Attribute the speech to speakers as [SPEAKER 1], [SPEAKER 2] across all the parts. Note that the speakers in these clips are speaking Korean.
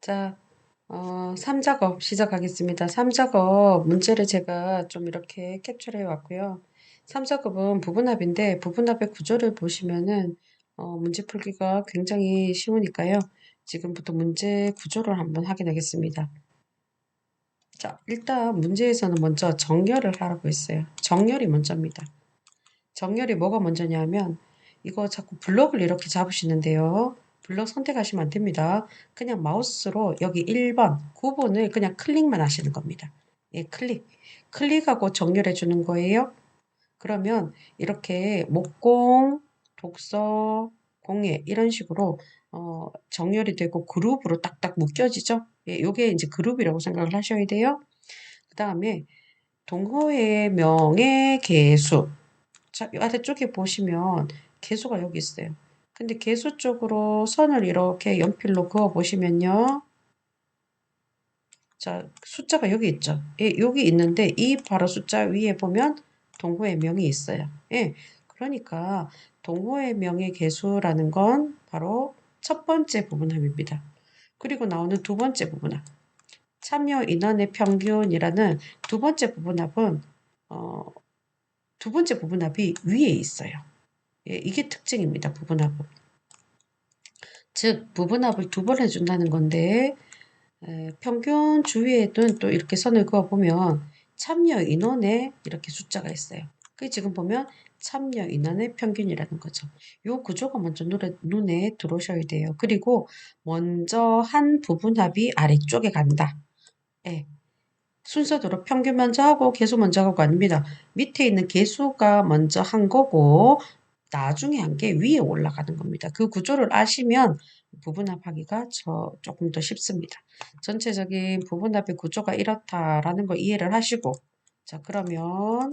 [SPEAKER 1] 자, 어, 3작업 시작하겠습니다. 3작업 문제를 제가 좀 이렇게 캡처해 왔고요. 3작업은 부분합인데 부분합의 구조를 보시면은 어, 문제 풀기가 굉장히 쉬우니까요. 지금부터 문제 구조를 한번 확인하겠습니다. 자, 일단 문제에서는 먼저 정렬을 하라고 했어요. 정렬이 먼저입니다. 정렬이 뭐가 먼저냐면 이거 자꾸 블럭을 이렇게 잡으시는데요. 블럭 선택하시면 안 됩니다. 그냥 마우스로 여기 1번, 9번을 그냥 클릭만 하시는 겁니다. 예, 클릭. 클릭하고 정렬해 주는 거예요. 그러면 이렇게 목공, 독서, 공예 이런 식으로 어, 정렬이 되고 그룹으로 딱딱 묶여지죠. 예, 요게 이제 그룹이라고 생각을 하셔야 돼요. 그 다음에 동호회 명예 개수. 자, 아래쪽에 보시면 개수가 여기 있어요. 근데 개수 쪽으로 선을 이렇게 연필로 그어 보시면요. 자, 숫자가 여기 있죠. 예, 여기 있는데 이 바로 숫자 위에 보면 동호회 명이 있어요. 예, 그러니까 동호회 명의 개수라는 건 바로 첫 번째 부분합입니다. 그리고 나오는 두 번째 부분합. 참여 인원의 평균이라는 두 번째 부분합은 어, 두 번째 부분합이 위에 있어요. 예, 이게 특징입니다. 부분합은. 즉 부분합을 두 번 해준다는 건데 에, 평균 주위에는 또 이렇게 선을 그어보면 참여 인원에 이렇게 숫자가 있어요. 그 지금 보면 참여 인원의 평균이라는 거죠. 요 구조가 먼저 눈에, 눈에 들어오셔야 돼요. 그리고 먼저 한 부분합이 아래쪽에 간다. 예. 순서대로 평균 먼저 하고 개수 먼저 하고 아닙니다. 밑에 있는 개수가 먼저 한 거고 나중에 한 게 위에 올라가는 겁니다. 그 구조를 아시면 부분합하기가 저 조금 더 쉽습니다. 전체적인 부분합의 구조가 이렇다라는 걸 이해를 하시고 자 그러면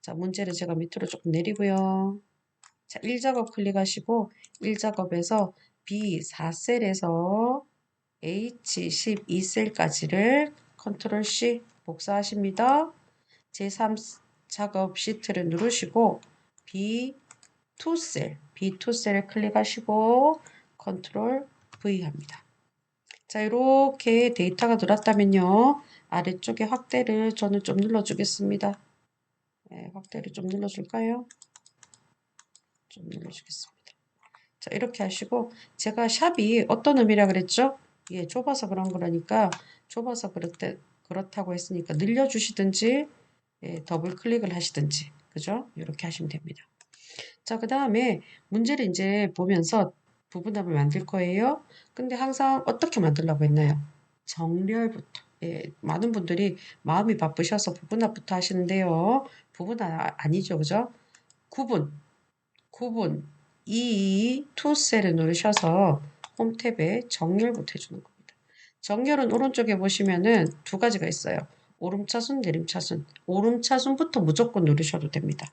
[SPEAKER 1] 자 문제를 제가 밑으로 조금 내리고요. 자 1작업 클릭하시고 1작업에서 B4셀에서 H12셀까지를 컨트롤 C 복사하십니다. 제3 작업 시트를 누르시고 B2셀, B2셀을 클릭하시고 컨트롤 V 합니다. 자, 이렇게 데이터가 들었다면요. 아래쪽에 확대를 저는 좀 눌러주겠습니다. 네, 확대를 좀 눌러줄까요? 좀 눌러주겠습니다. 자, 이렇게 하시고 제가 샵이 어떤 의미라 그랬죠? 예, 좁아서 그런 거라니까 좁아서 그렇대, 그렇다고 했으니까 늘려주시든지 예, 더블 클릭을 하시든지 그죠? 이렇게 하시면 됩니다. 자, 그 다음에 문제를 이제 보면서 부분합을 만들 거예요. 근데 항상 어떻게 만들라고 했나요? 정렬부터. 예, 많은 분들이 마음이 바쁘셔서 부분합부터 하시는데요. 부분합 아니죠, 그죠? 구분, 구분, 이 투셀을 누르셔서 홈 탭에 정렬부터 해주는 겁니다. 정렬은 오른쪽에 보시면은 두 가지가 있어요. 오름차순, 내림차순. 오름차순부터 무조건 누르셔도 됩니다.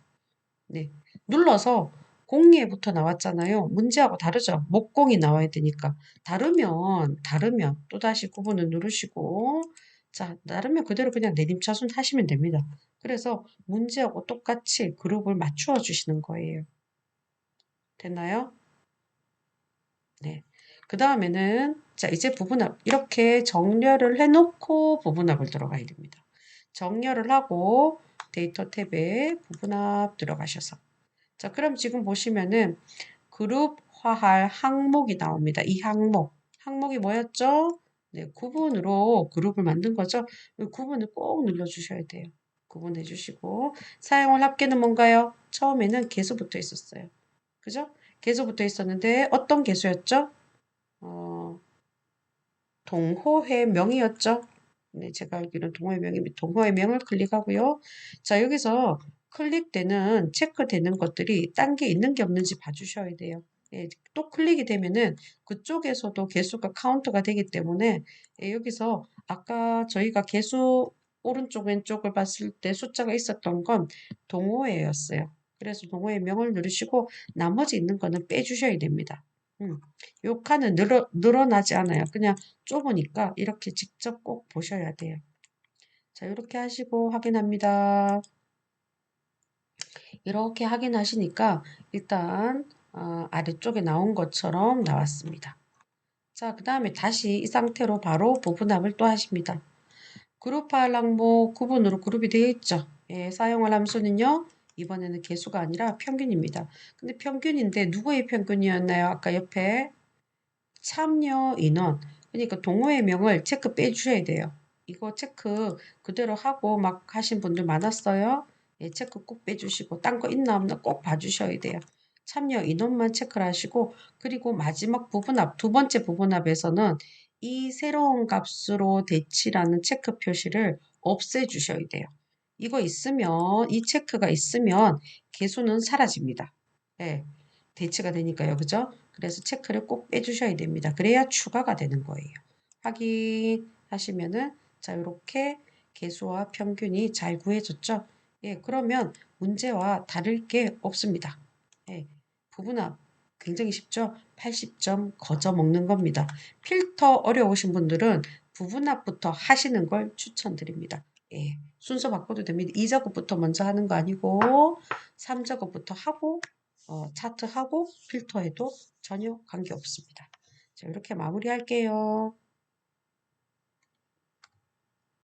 [SPEAKER 1] 네. 눌러서 공예부터 나왔잖아요. 문제하고 다르죠. 목공이 나와야 되니까. 다르면, 다르면 또다시 구분을 누르시고 자, 다르면 그대로 그냥 내림차순 하시면 됩니다. 그래서 문제하고 똑같이 그룹을 맞추어 주시는 거예요. 됐나요? 네. 그 다음에는 자 이제 부분합 이렇게 정렬을 해놓고 부분합을 들어가야 됩니다. 정렬을 하고 데이터 탭에 부분합 들어가셔서 자 그럼 지금 보시면은 그룹 화할 항목이 나옵니다. 이 항목 항목이 뭐였죠? 네, 구분으로 그룹을 만든 거죠. 구분을 꼭 눌러주셔야 돼요. 구분해 주시고 사용할 합계는 뭔가요? 처음에는 개수부터 있었어요. 그죠? 개수부터 있었는데 어떤 개수였죠? 어, 동호회 명이었죠. 네, 제가 알기로는 동호회 명이 동호회 명을 클릭하고요. 자, 여기서 클릭되는 체크되는 것들이 딴 게 있는 게 없는지 봐주셔야 돼요. 예, 또 클릭이 되면은 그쪽에서도 개수가 카운트가 되기 때문에 예, 여기서 아까 저희가 개수 오른쪽 왼쪽을 봤을 때 숫자가 있었던 건 동호회였어요. 그래서 동호회 명을 누르시고 나머지 있는 거는 빼주셔야 됩니다. 음, 요 칸은 늘어, 늘어나지 않아요. 그냥 좁으니까 이렇게 직접 꼭 보셔야 돼요. 자, 이렇게 하시고 확인합니다. 이렇게 확인하시니까 일단 어, 아래쪽에 나온 것처럼 나왔습니다. 자, 그 다음에 다시 이 상태로 바로 부분합을 또 하십니다. 그룹 파일 항목 구분으로 그룹이 되어 있죠. 예, 사용할 함수는요. 이번에는 개수가 아니라 평균입니다. 근데 평균인데 누구의 평균이었나요? 아까 옆에 참여 인원. 그러니까 동호회 명을 체크 빼주셔야 돼요. 이거 체크 그대로 하고 막 하신 분들 많았어요. 예, 체크 꼭 빼주시고 딴 거 있나 없나 꼭 봐주셔야 돼요. 참여 인원만 체크를 하시고 그리고 마지막 부분합 두 번째 부분합에서는 이 새로운 값으로 대치라는 체크 표시를 없애주셔야 돼요. 이거 있으면 이 체크가 있으면 개수는 사라집니다. 예, 대치가 되니까요. 그죠? 그래서 체크를 꼭 빼주셔야 됩니다. 그래야 추가가 되는 거예요. 확인하시면은 자 이렇게 개수와 평균이 잘 구해졌죠. 예, 그러면 문제와 다를 게 없습니다. 예, 부분합 굉장히 쉽죠? 80점 거저 먹는 겁니다. 필터 어려우신 분들은 부분합부터 하시는 걸 추천드립니다. 예, 순서 바꿔도 됩니다. 2작업부터 먼저 하는 거 아니고 3작업부터 하고 어, 차트하고 필터해도 전혀 관계 없습니다. 자, 이렇게 마무리할게요.